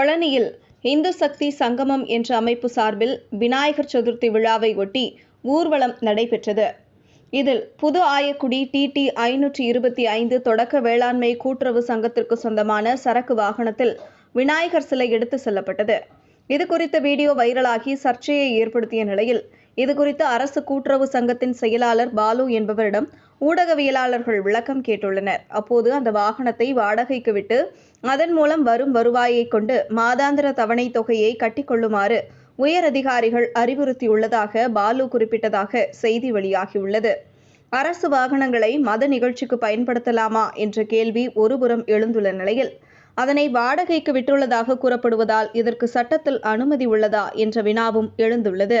பழனியில் இந்து சக்தி சங்கமம் என்ற அமைப்பு சார்பில் விநாயகர் சதுர்த்தி விழாவை ஒட்டி ஊர்வலம் நடைபெற்றது. இதில் புது ஆயக்குடி டிடி ஐநூற்றி இருபத்தி ஐந்து தொடக்க வேளாண்மை கூட்டுறவு சங்கத்திற்கு சொந்தமான சரக்கு வாகனத்தில் விநாயகர் சிலை எடுத்து செல்லப்பட்டது. இது குறித்த வீடியோ வைரலாகி சர்ச்சையை ஏற்படுத்திய நிலையில் இது குறித்து அரசு கூட்டுறவு சங்கத்தின் செயலாளர் பாலு என்பவரிடம் ஊடகவியலாளர்கள் விளக்கம் கேட்டுள்ளனர். அப்போது அந்த வாகனத்தை வாடகைக்கு விட்டு அதன் மூலம் வரும் வருவாயை கொண்டு மாதாந்திர தவணை தொகையை கட்டிக்கொள்ளுமாறு உயர் அதிகாரிகள் அறிவுறுத்தியுள்ளதாக பாலு குறிப்பிட்டதாக செய்தி வெளியாகியுள்ளது. அரசு வாகனங்களை மத நிகழ்ச்சிக்கு பயன்படுத்தலாமா என்ற கேள்வி ஒருபுறம் எழுந்துள்ள நிலையில் அதனை வாடகைக்கு விட்டுள்ளதாக கூறப்படுவதால் இதற்கு சட்டத்தில் அனுமதி உள்ளதா என்ற வினாவும் எழுந்துள்ளது.